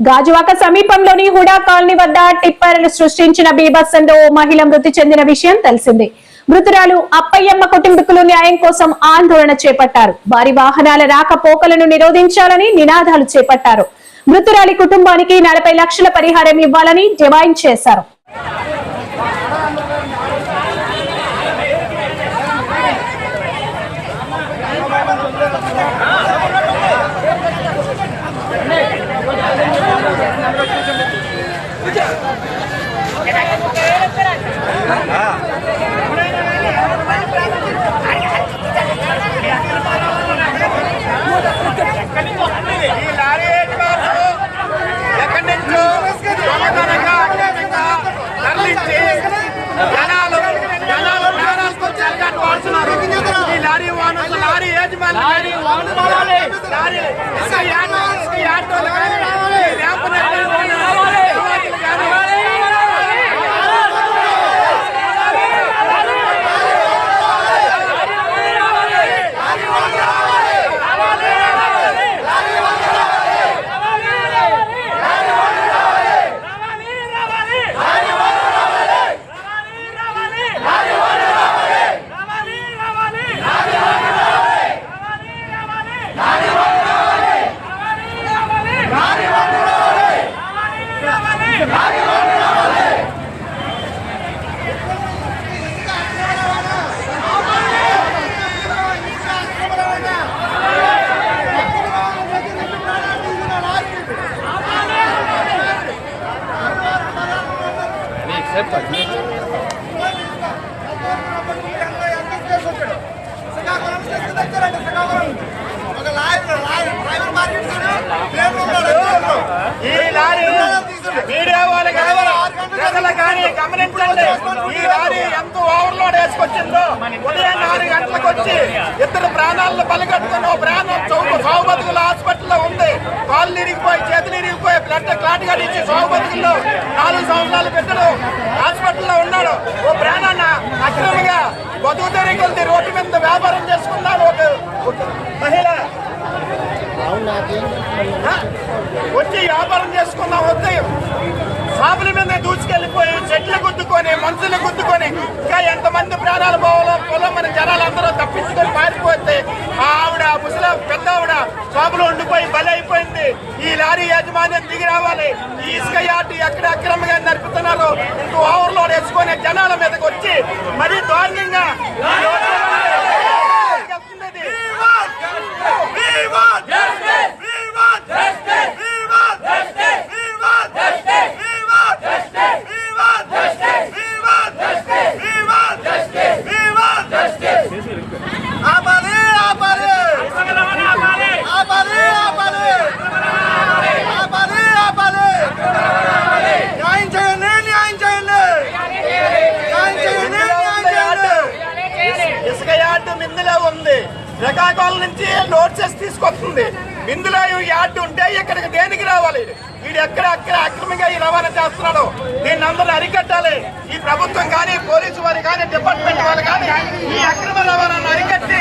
గాజువాక సమీపంలోని హుడా కాలనీ వద్ద టిప్పర్ సృష్టించిన బీభత్సంలో ఓ మహిళ మృతి చెందిన విషయం తెలిసిందే. మృతురాలు అప్పయ్యమ్మ కుటుంబీకులు న్యాయం కోసం ఆందోళన చేపట్టారు. వారి వాహనాల రాకపోకలను నిరోధించాలని నినాదాలు చేపట్టారు. మృతురాలి కుటుంబానికి నలభై లక్షల పరిహారం ఇవ్వాలని డిమాండ్ చేశారు ఈ లారీ యజమానులు ఎక్కడి నుంచో దొంగతనంగా అక్రమంగా తరలించి జనాలు జనాలు ప్రాణాలతో చెలగాటు వాడుతున్నారు ఈ లారీ వాహనం లారీ యజమానులు కానీ, లారీ ఇసుక యాటో ఇసుక యాటోలు కానీ, ఈ ర్యాంపు నిర్వహణ నిర్వాహకులు కానీ చెప్పండి. ఈ లారీ మీడియా వాళ్ళు కానీ ప్రజలు కానీ గమనించండి. ఈ లారీ ఎంత ఓవర్లోడ్ వేసుకొచ్చిందో. ఉదయం నాలుగు గంటలకు వచ్చి ఇద్దరు ప్రాణాలను బలిగట్టుకుని ప్రాణం చౌక సౌబతుల బతుకుల హాస్పిటల్లో ఉంది. కాళ్ళు ఇరిగిపోయి చేతులు ఇరిగిపోయి బ్లడ్ క్లాట్ ఇచ్చి సౌబతుల్లో నాలుగు సంవత్సరాలు పెట్టడం హాస్పిటల్లో ఉన్నాడు ఓ ప్రాణాన్ని అక్రమంగా తెరికెళ్తే రోడ్డు మీద వ్యాపారం చేసుకున్నాడు ఒక మహిళ? వచ్చి వ్యాపారం చేసుకుందాం వద్దు. షాపుల మీద దూచుకెళ్ళిపోయి చెట్లు గుద్దుకొని మనుషులు గుద్దుకొని ఇంకా ఎంతమంది ప్రాణాలు పోవాలో పొలం మన జనాలందరూ తప్పించుకొని పారిపోతే ఆ ఆవిడ ముసలి పెద్ద ఆవిడ షాపులో ఉండిపోయి బలి అయిపోయింది. ఈ లారీ యాజమాన్యం దిగి రావాలి. ఈ ఇసుక యాటు ఎక్కడ అక్రమంగా నడుపుతున్నారు ఇంత ఓవర్లోడ్ వేసుకొని జనాల మీదకి వచ్చి మరీ శ్రీకాకుళం నుంచి నోట్సెస్ తీసుకొస్తుంది. ఇందులో ఈ యార్డు ఉంటే ఇక్కడికి దేనికి రావాలి? వీడు ఎక్కడ అక్కడ అక్రమంగా ఈ రవాణా చేస్తున్నాడు? దీన్ని అందరూ అరికట్టాలి. ఈ ప్రభుత్వం కానీ పోలీసు వారు కానీ డిపార్ట్మెంట్ వారు కానీ ఈ అక్రమ రవాణాను అరికట్టి